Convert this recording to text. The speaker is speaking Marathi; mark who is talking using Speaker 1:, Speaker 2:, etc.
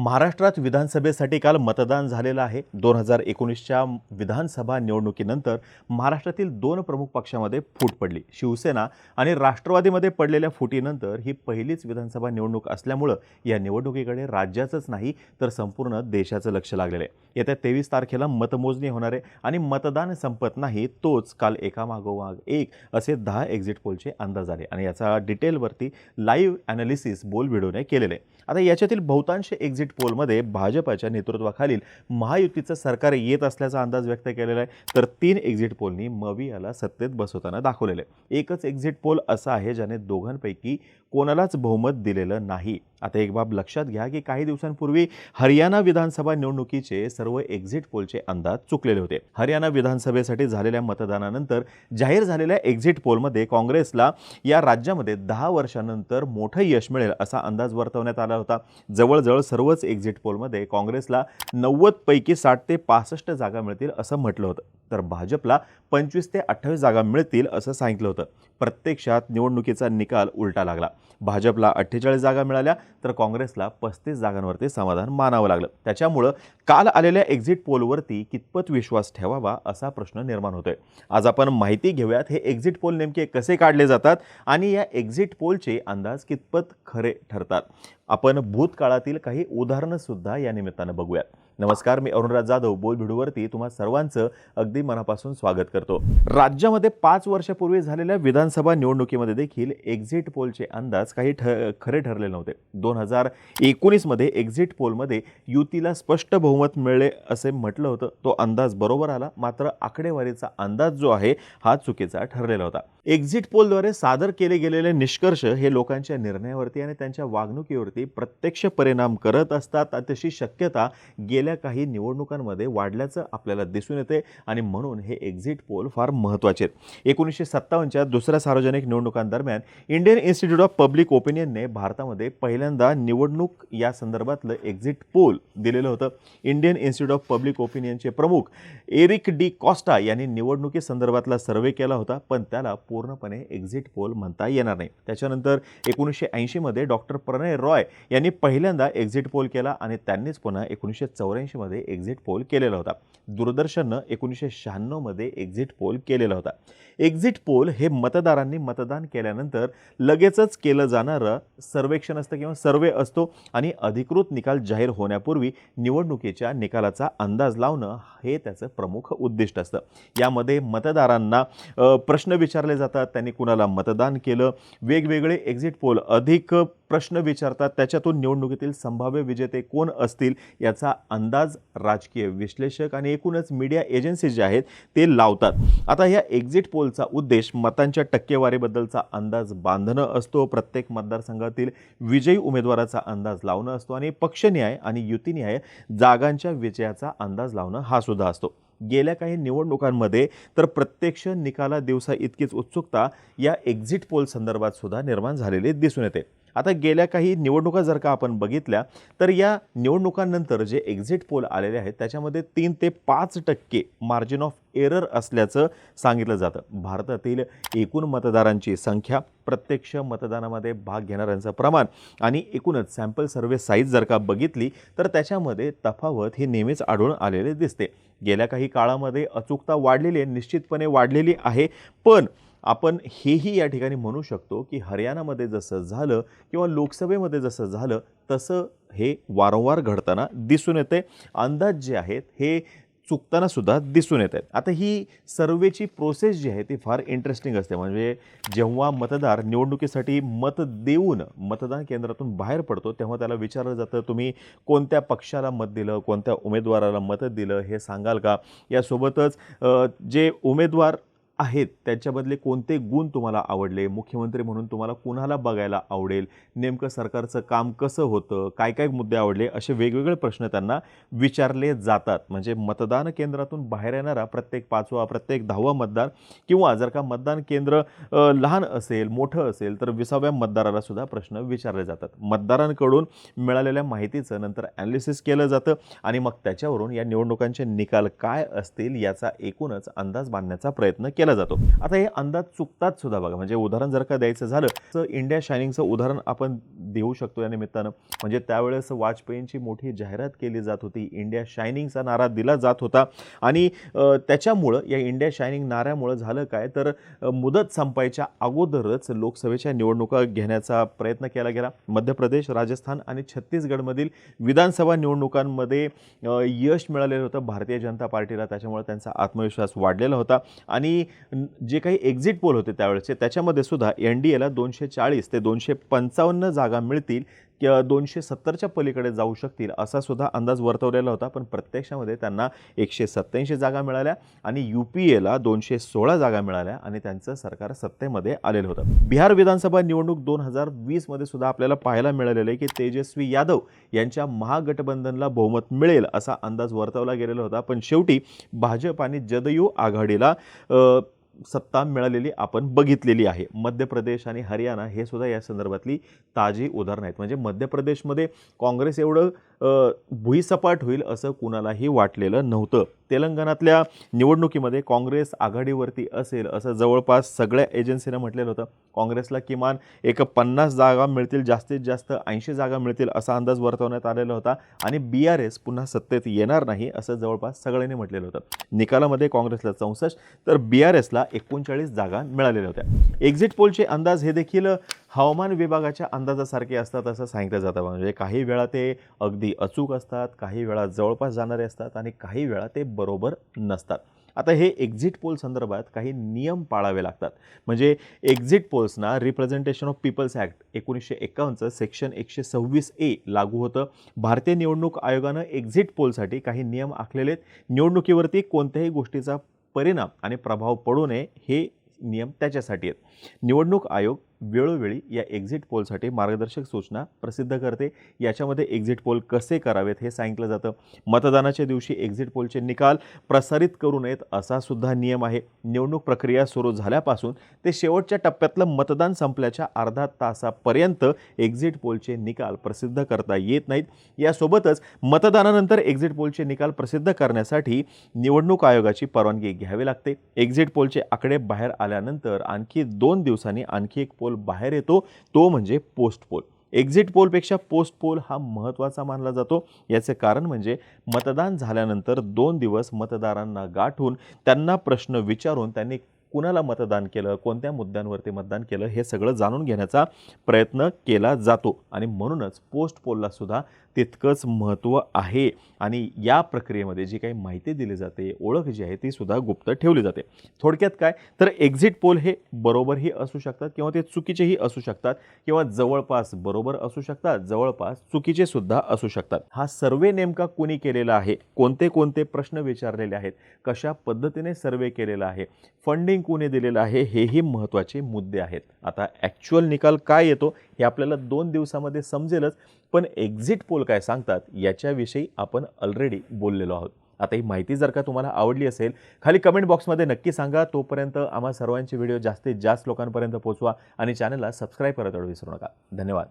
Speaker 1: महाराष्ट्रात विधानसभेसाठी काल मतदान झालेलं आहे. दोन हजार एकोणीसच्या विधानसभा निवडणुकीनंतर महाराष्ट्रातील दोन प्रमुख पक्षामध्ये फूट पडली. शिवसेना आणि राष्ट्रवादीमध्ये पडलेल्या फुटीनंतर ही पहिलीच विधानसभा निवडणूक असल्यामुळं या निवडणुकीकडे राज्याचंच नाही तर संपूर्ण देशाचं लक्ष लागलेलं आहे. येत्या तेवीस तारखेला मतमोजणी होणार आहे आणि मतदान संपत नाही तोच काल एकामागोमाग एक असे दहा एक्झिट पोलचे अंदाज आले आणि याचा डिटेलवरती लाईव्ह ॲनालिसिस बोल व्हिडिओने केलेलं आहे. आता याच्यातील बहुतांश एक्झिट पोलमध्ये भाजपाच्या नेतृत्वाखालील महायुतीचं सरकार येत असल्याचा अंदाज व्यक्त केलेला आहे. तर तीन एक्झिट पोलनी मवियाला सत्तेत बसवताना दाखवलेलं आहे. एकच एक्झिट पोल असा आहे ज्याने दोघांपैकी कोणालाच बहुमत दिलेलं नाही. आता एक बाब लक्षात घ्या की काही दिवसांपूर्वी हरियाणा विधानसभा निवडणुकीचे सर्व एक्झिट पोलचे अंदाज चुकलेले होते. हरियाणा विधानसभेसाठी झालेल्या मतदानानंतर जाहीर झालेल्या एक्झिट पोलमध्ये काँग्रेसला या राज्यामध्ये दहा वर्षानंतर मोठं यश मिळेल असा अंदाज वर्तवण्यात आला होता. जवळजवळ सर्व सर्वच एक्झिट पोलमध्ये काँग्रेसला नव्वदपैकी साठ ते पासष्ट जागा मिळतील असं म्हटलं होतं. तर भाजपला पंचवीस ते अठ्ठावीस जागा मिळतील असं सांगितलं होतं. प्रत्यक्षात निवडणुकीचा निकाल उलटा लागला. भाजपला अठ्ठेचाळीस जागा मिळाल्या तर काँग्रेसला पस्तीस जागांवरती समाधान मानावं लागलं. त्याच्यामुळं काल आलेल्या एक्झिट पोलवरती कितपत विश्वास ठेवावा असा प्रश्न निर्माण होतोय. आज आपण माहिती घेऊयात हे एक्झिट पोल नेमके कसे काढले जातात आणि या एक्झिट पोलचे अंदाज कितपत खरे ठरतात. आपण भूतकाळातील काही उदाहरणंसुद्धा या निमित्तानं बघूयात. नमस्कार मी अरुणराज जाधव. बोल भिडूवरती तुम्हा सर्वांचं अगदी मनापासून स्वागत करतो. राज्यामध्ये पाच वर्षापूर्वी झालेल्या विधानसभा निवडणुकीमध्ये देखील एक्झिट पोलचे अंदाज काही ठ खरे ठरले नव्हते. दोन हजार एकोणीसमध्ये एक्झिट पोलमध्ये युतीला स्पष्ट बहुमत मिळले असे म्हटलं होतं. तो अंदाज बरोबर आला. मात्र आकडेवारीचा अंदाज जो आहे हा चुकीचा ठरलेला होता. एक्झिट पोलद्वारे सादर केले गेलेले निष्कर्ष हे लोकांच्या निर्णयावरती आणि त्यांच्या वागणुकीवरती प्रत्यक्ष परिणाम करत असतात. आणि तशी शक्यता गेल्या काही निवडणुकांमध्ये वाढल्याचं आपल्याला दिसून येते आणि म्हणून हे एक्झिट पोल फार महत्त्वाचे आहेत. एकोणीसशे सत्तावन्नच्या दुसऱ्या सार्वजनिक निवडणुकांदरम्यान इंडियन इन्स्टिट्यूट ऑफ पब्लिक ओपिनियनने भारतामध्ये पहिल्यांदा निवडणूक या संदर्भातलं एक्झिट पोल दिलेलं होतं. इंडियन इन्स्टिट्यूट ऑफ पब्लिक ओपिनियनचे प्रमुख एरिक डी कॉस्टा यांनी निवडणुकी संदर्भातला सर्वे केला होता पण त्याला पूर्णपणे एक्झिट पोल म्हणता येणार नाही. त्याच्यानंतर एकोणीसशे ऐंशीमध्ये डॉक्टर प्रणय रॉय यांनी पहिल्यांदा एक्झिट पोल केला आणि त्यांनीच पुन्हा एकोणीसशे चौऱ्याऐंशीमध्ये एक्झिट पोल केलेला होता. दूरदर्शननं एकोणीसशे शहाण्णवमध्ये एक्झिट पोल केलेला होता. एक्झिट पोल हे मतदारांनी मतदान केल्यानंतर लगेचच केलं जाणारं सर्वेक्षण असतं किंवा सर्वे असतो आणि अधिकृत निकाल जाहीर होण्यापूर्वी निवडणुकीच्या निकालाचा अंदाज लावणं हे त्याचं प्रमुख उद्दिष्ट असतं. यामध्ये मतदारांना प्रश्न विचारले जातात त्यांनी कुणाला मतदान केलं वेगवेगळे एक्झिट पोल अधिक प्रश्न विचारतात त्याच्यातून निवडणुकीतील संभाव्य विजेते कोण असतील याचा अंदाज राजकीय विश्लेषक आणि एकूणच मीडिया एजन्सी जे आहेत ते लावतात. आता या एक्झिट पोल पोलचा उद्देश मतांच्या टक्केवारीबद्दलचा अंदाज बांधणं असतो. प्रत्येक मतदारसंघातील विजयी उमेदवाराचा अंदाज लावणं असतो आणि पक्षन्याय आणि युतीन्याय जागांच्या विजयाचा अंदाज लावणं हा सुद्धा असतो. गेल्या काही निवडणुकांमध्ये तर प्रत्यक्ष निकाला दिवसा इतकीच उत्सुकता या एक्झिट पोल संदर्भात सुद्धा निर्माण झालेली दिसून येते. आता गेल्या काही निवडणुका जर का आपण बघितल्या तर या निवडणुकांनंतर जे एक्झिट पोल आलेले आहेत त्याच्यामध्ये तीन ते पाच टक्के मार्जिन ऑफ एरर असल्याचं सांगितलं जातं. भारतातील एकूण मतदारांची संख्या प्रत्यक्ष मतदानामध्ये भाग घेणाऱ्यांचं प्रमाण आणि एकूणच सॅम्पल सर्वे साईज जर का बघितली तर त्याच्यामध्ये तफावत ही नेहमीच आढळून आलेली दिसते. गेल्या काही काळामध्ये अचूकता वाढलेली आहे निश्चितपणे वाढलेली आहे पण आपण हेही या ठिकाणी म्हणू शकतो की हरियाणामध्ये जसं झालं किंवा लोकसभेमध्ये जसं झालं तसं हे वारंवार घडताना दिसून येते. अंदाज जे आहेत हे चुकताना सुद्धा दिसून येत. आहेत आता ही सर्वेची प्रोसेस जी आहे ती फार इंटरेस्टिंग असते. म्हणजे जेव्हा मतदार निवडणुकीसाठी मत देऊन मतदान केंद्रातून बाहेर पडतो तेव्हा त्याला विचारलं जातं तुम्ही कोणत्या पक्षाला मत दिलं? कोणत्या उमेदवाराला मत दिलं? हे सांगाल का? यासोबतच जे उमेदवार आहेत त्यांच्यामधले कोणते गुण तुम्हाला आवडले? मुख्यमंत्री म्हणून तुम्हाला कुणाला बघायला आवडेल? नेमकं सरकारचं काम कसं होतं? काय काय मुद्दे आवडले? असे वेगवेगळे प्रश्न त्यांना विचारले जातात. म्हणजे मतदान केंद्रातून बाहेर येणारा प्रत्येक पाचवा प्रत्येक दहावा मतदार किंवा जर का मतदान केंद्र लहान असेल मोठं असेल तर विसाव्या मतदाराला सुद्धा प्रश्न विचारले जातात. मतदारांकडून मिळालेल्या माहितीचं नंतर ॲनालिसिस केलं जातं आणि मग त्याच्यावरून या निवडणुकांचे निकाल काय असतील याचा एकूणच अंदाज बांधण्याचा प्रयत्न केला केला जातो. आता हे अंदाज चुकतात सुद्धा बघा. म्हणजे उदाहरण जर का द्यायचं झालं तर इंडिया शायनिंगचं उदाहरण आपण देऊ शकतो या निमित्तानं. म्हणजे त्यावेळेस वाजपेयींची मोठी जाहिरात केली जात होती. इंडिया शायनिंगचा नारा दिला जात होता. आणि त्याच्यामुळं या इंडिया शायनिंग नाऱ्यामुळं झालं काय? तर मुदत संपायच्या अगोदरच लोकसभेच्या निवडणुका घेण्याचा प्रयत्न केला गेला. मध्य प्रदेश राजस्थान आणि छत्तीसगडमधील विधानसभा निवडणुकांमध्ये यश मिळालेलं होतं. भारतीय जनता पार्टीला त्याच्यामुळे त्यांचा आत्मविश्वास वाढलेला होता. आणि जे काही एक्झिट पोल होते त्यावेळेचे त्याच्यामध्ये सुद्धा एन डी एला दोनशे चाळीस ते दोनशे पंचावन्न जागा मिळतील. दोनशे सत्तरच्या पलीकडे जाऊ शकतील असा सुद्धा अंदाज वर्तवलेला होता. पण प्रत्यक्षामध्ये त्यांना एकशे सत्त्याऐंशी जागा मिळाल्या आणि यू पी एला दोनशे सोळा जागा मिळाल्या आणि त्यांचं सरकार सत्तेमध्ये आलेलं होतं. बिहार विधानसभा निवडणूक दोन हजार वीसमध्ये सुद्धा आपल्याला पाहायला मिळालेलं आहे की तेजस्वी यादव यांच्या महागठबंधनला बहुमत मिळेल असा अंदाज वर्तवला गेलेला होता. पण शेवटी भाजप आणि जदयू आघाडीला सत्ता मिळालेली आपण बघितलेली आहे. मध्य प्रदेश आणि हरियाणा हे सुद्धा या संदर्भातली ताजी उदाहरणं आहेत. म्हणजे मध्य प्रदेशमध्ये काँग्रेस एवढं भुईसपाट होईल असं कुणालाही वाटलेलं नव्हतं. तेलंगणातल्या निवडणुकीमध्ये काँग्रेस आघाडीवरती असेल असं जवळपास सगळ्या एजन्सीनं म्हटलेलं होतं. काँग्रेसला किमान एक पन्नास जागा मिळतील जास्तीत जास्त ऐंशी जागा मिळतील असा अंदाज वर्तवण्यात आलेला होता आणि बी आर एस पुन्हा सत्तेत येणार नाही असं जवळपास सगळ्यांनी म्हटलेलं होतं. निकालामध्ये काँग्रेसला चौसष्ट तर बी आर एसला एकोणचाळीस जागा मिळालेल्या होत्या. एक्झिट पोलचे अंदाज हे देखील हवामान विभागाच्या अंदाजासारखे असतात असं सांगितलं जातं. म्हणजे काही वेळा ते अगदी अचूक असतात काही वेळा जवळपास जाणारे असतात आणि काही वेळा ते बरोबर नसतात. आता हे एक्झिट पोल संदर्भात काही नियम पाळावे लागतात. म्हणजे एक्झिट पोल्सना रिप्रेझेंटेशन ऑफ पीपल्स ॲक्ट एकोणीसशे एकावन्नचं सेक्शन एकशे सव्वीस ए लागू होतं. भारतीय निवडणूक आयोगानं एक्झिट पोलसाठी काही नियम आखलेले आहेत. निवडणुकीवरती कोणत्याही गोष्टीचा परिणाम आणि प्रभाव पडू नये हे नियम त्याच्यासाठी आहेत. निवडणूक आयोग वेळोवेळी या एक्झिट पोलसाठी मार्गदर्शक सूचना प्रसिद्ध करते. याच्यामध्ये एक्झिट पोल कसे करावेत हे सांगितलं जातं. मतदानाच्या दिवशी एक्झिट पोलचे निकाल प्रसारित करू नयेत असा सुद्धा नियम आहे. निवडणूक प्रक्रिया सुरू झाल्यापासून ते शेवटच्या टप्प्यातलं मतदान संपल्याच्या अर्धा तासापर्यंत एक्झिट पोलचे निकाल प्रसिद्ध करता येत नाहीत. यासोबतच मतदानानंतर एक्झिट पोलचे निकाल प्रसिद्ध करण्यासाठी निवडणूक आयोगाची परवानगी घ्यावी लागते. एक्झिट पोलचे आकडे बाहेर आल्यानंतर आणखी दोन दिवसांनी आणखी एक पोल बाहेर येतो तो म्हणजे पोस्ट पोल. एक्झिट पोलपेक्षा पोस्ट पोल हा महत्त्वाचा मानला जातो. याचे कारण म्हणजे मतदान झाल्यानंतर दोन दिवस मतदारांना गाठून त्यांना प्रश्न विचारून त्यांनी कुणाला मतदान केलं कोणत्या मुद्द्यांवरती मतदान केलं हे सगळं जाणून घेण्याचा प्रयत्न केला जातो. आणि म्हणूनच पोस्ट पोलला सुद्धा तितकंच महत्त्व आहे. आणि या प्रक्रियेमध्ये जी काही माहिती दिली जाते ओळख जी आहे ती सुद्धा गुप्त ठेवली जाते. थोडक्यात काय? तर एक्झिट पोल हे बरोबरही असू शकतात किंवा ते चुकीचेही असू शकतात किंवा जवळपास बरोबर असू शकतात जवळपास चुकीचे सुद्धा असू शकतात. हा सर्वे नेमका कोणी केलेला आहे? कोणते कोणते प्रश्न विचारलेले आहेत? कशा पद्धतीने सर्वे केलेला आहे? फंडिंग कोणी दिलेलं आहे? हेही महत्त्वाचे मुद्दे आहेत. आता ॲक्च्युअल निकाल काय येतो हे आपल्याला दोन दिवसामध्ये समजेलच पण एक्झिट पोल काय सांगतात याच्याविषयी आपण ऑलरेडी बोललेलो आहोत. आता ही माहिती जर का तुम्हाला आवडली असेल खाली कमेंट बॉक्समध्ये नक्की सांगा. तोपर्यंत आम्हा सर्वांचे व्हिडिओ जास्तीत जास्त लोकांपर्यंत पोहोचवा आणि चॅनलला सबस्क्राईब करत विसरू नका. धन्यवाद.